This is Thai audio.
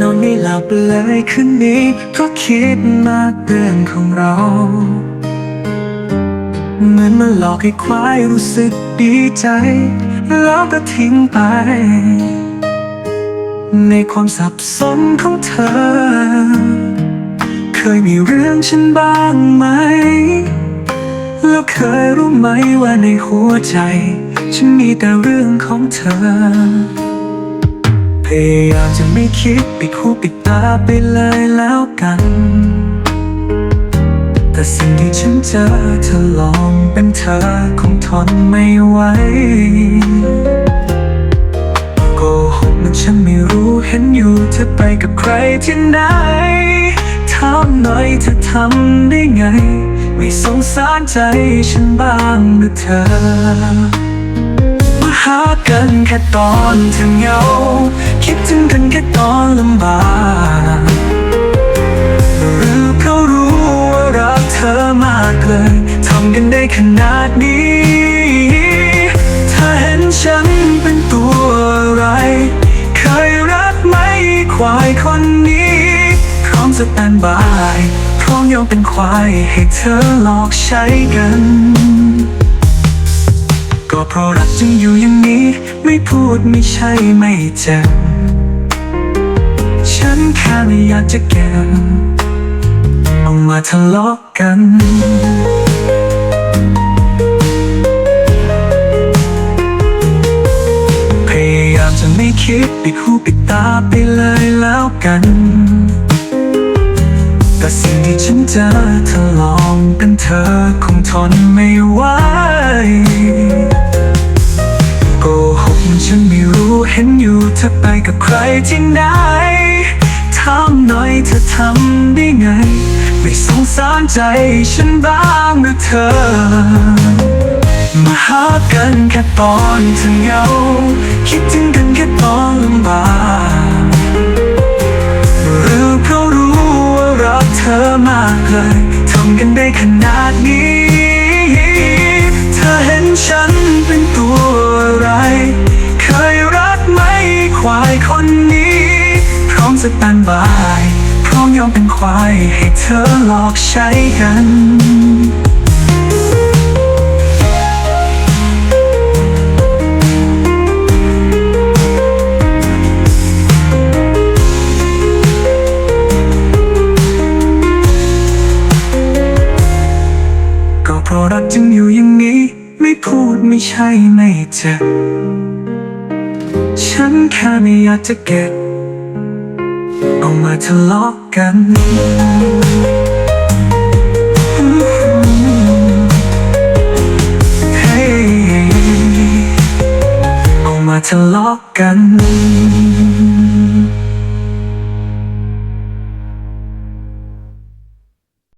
นอนไม่หลับเลยคืนนี้เพราะคิดมากเรื่องของเรา เหมือนมันหลอกให้ควายรู้สึกดีใจ แล้วก็ทิ้งไป ในความสับสนของเธอ เคยมีเรื่องฉันบ้างไหม แล้วเคยรู้ไหมว่าในหัวใจ ฉันมีแต่เรื่องของเธอ พยายามจะไม่คิดปิดหูปิดตาไปเลยแล้วกัน แต่สิ่งที่ฉันเจอเธอลองเป็นเธอคงทนไม่ไหวโกหกนั้นฉันไม่รู้เห็นอยู่เธอไปกับใครที่ไหนถามหน่อยเธอทำได้ไง ไม่สงสารใจฉันบ้างหรือเธอ มาหากันแค่ตอนเธอเหงา คิดถึงกันแค่ตอนลำบากหรือเพราะรู้ว่ารักเธอมากเลยทำกันได้ขนาดนี้เธอเห็นฉันเป็นตัวอะไร เคยรักไหมควายคนนี้ พร้อมสแตนบาย พร้อมยอมเป็นควายให้เธอหลอกใช้กัน ก็เพราะรักจึงอยู่อย่างนี้ ไม่พูดไม่ใช่ไม่เจ็บฉันแค่ไม่อยากจะเก็บเอามาทะเลาะกันพยายามจะไม่คิดปิดหูปิดตาไปเลยแล้วกัน แต่สิ่งที่ฉันเจอเธอลองเป็นเธอคงทนไม่ไหวโกหกมันฉันไม่รู้เห็นอยู่เธอไปกับใครที่ไหนถามหน่อยเธอทำได้ไง ไม่สงสารใจฉันบ้างหรือเธอ มาหากันแค่ตอนเธอเหงา คิดถึงกันแค่ตอนลำบากากเลยทำกันได้ขนาดนี้ เธอเห็นฉันเป็นตัวอะไร เคยรักไหมควายคนนี้ พร้อมสแตนบาย พร้อมยอมเป็นควายให้เธอหลอกใช้กัน ไม่ใช่ไม่เจ็บ ฉันแค่ไม่อยากจะเก็บเอามาทะเลาะกันเฮ้เอามาทะเลาะกัน